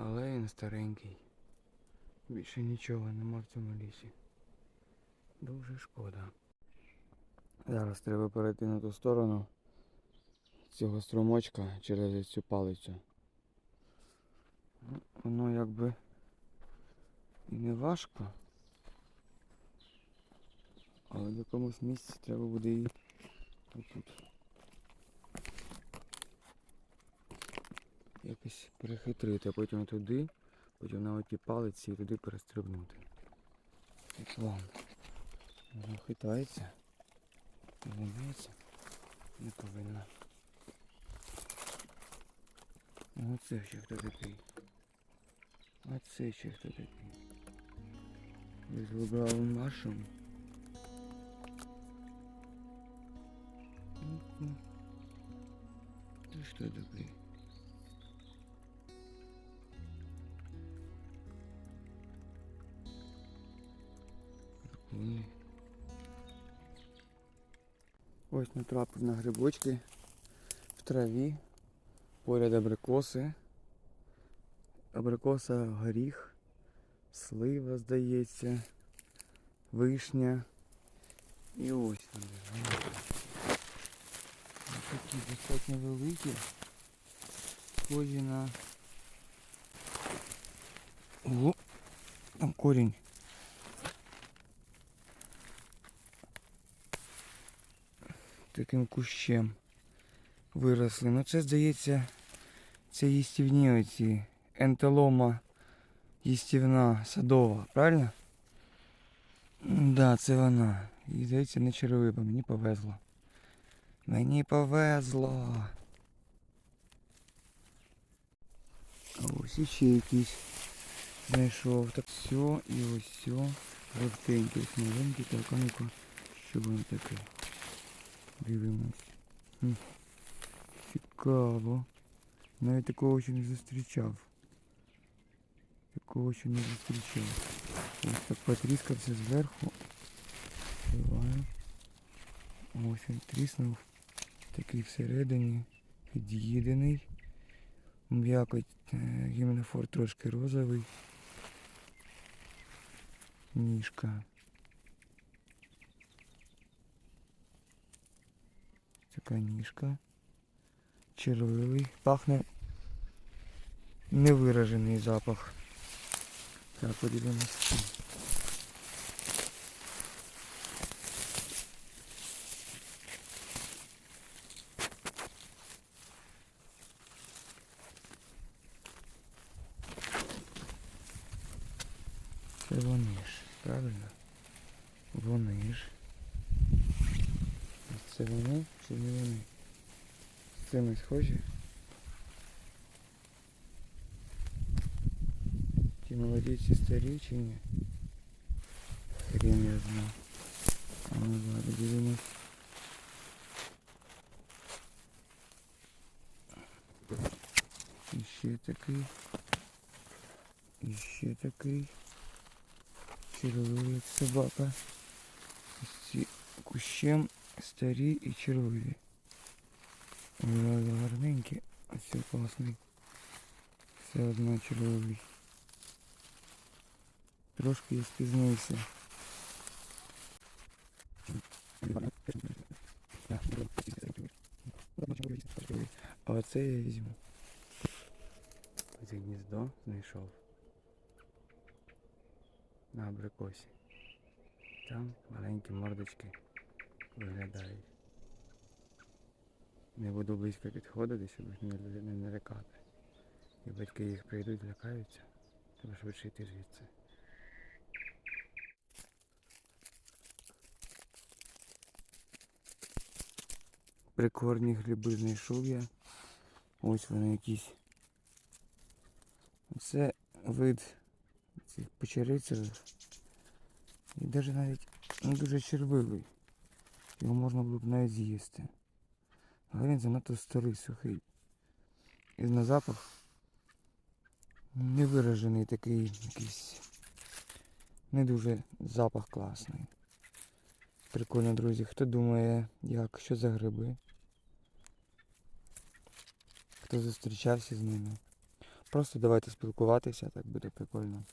Але він старенький. Більше нічого нема в цьому лісі. Дуже шкода. Зараз треба перейти на ту сторону цього струмочка через цю палицю. Ну, Воно якби і не важко. Але в якомусь місці треба буде її отут. Якось перехитрити, а потім туди, потім на оті палиці і туди перестрибнути. Вам. Воно хитається. Здається. Не повинна. Ну це ще хто такий. А це ще хто такий. Ви з вибралим вашим. Ну-ка. Ты Ось натрапив на грибочки в траві, поряд абрикоси. Абрикоса горіх, слива, здається, вишня. І ось вони. Такі достатньо великі. Схожі на. Ого! Там корінь. Таким кущем виросли. Ну це здається, це їстівні оці. Ентелома їстівна садова, правильно? Да, це вона. І здається, не червива, мені повезло. Мені повезло. А ось іще якийсь знайшов. Так все і ось все. Жовтенький, ось маленький, ну-ка, що воно таке? Дивимось. Хм. Цікаво. Навіть такого ще не зустрічав. Такого ще не зустрічав. Ось так потріскався зверху. Відкриваю. Ось він тріснув. Такий всередині під'їдений. М'якоть е, гімнофор трошки розовий. Ніжка. Така ніжка. Червивий. Пахне невиражений запах. Так, подивимось. Це вони ж, правильно? Вони ж. А Це вони чи не вони? З цими схожі? Ті молоді ці старі чи ні? Хрен я знаю. А ну ладно, дивимось. І ще такий. І ще такий. Червивий як собака. Ось ці кущем Старі і червиві. Але гарненькі. Ось це класний. Все одно червивий. Трошки я спізнився. А оце я візьму. Ось гніздо знайшов. На абрикосі. Там маленькі мордочки виглядають. Не буду близько підходити, щоб їх не, налякати. І батьки їх прийдуть, злякаються. Треба швидше йти звідси. Прикорні гриби знайшов я. Ось вони якісь. Це вид цих печерицевих. І навіть навіть дуже червивий. Його можна було б навіть з'їсти. Але він занадто старий, сухий. І на запах невиражений такий якийсь. Не дуже запах класний. Прикольно, друзі. Хто думає, як, що за гриби? Хто зустрічався з ними? Просто давайте спілкуватися, так буде прикольно.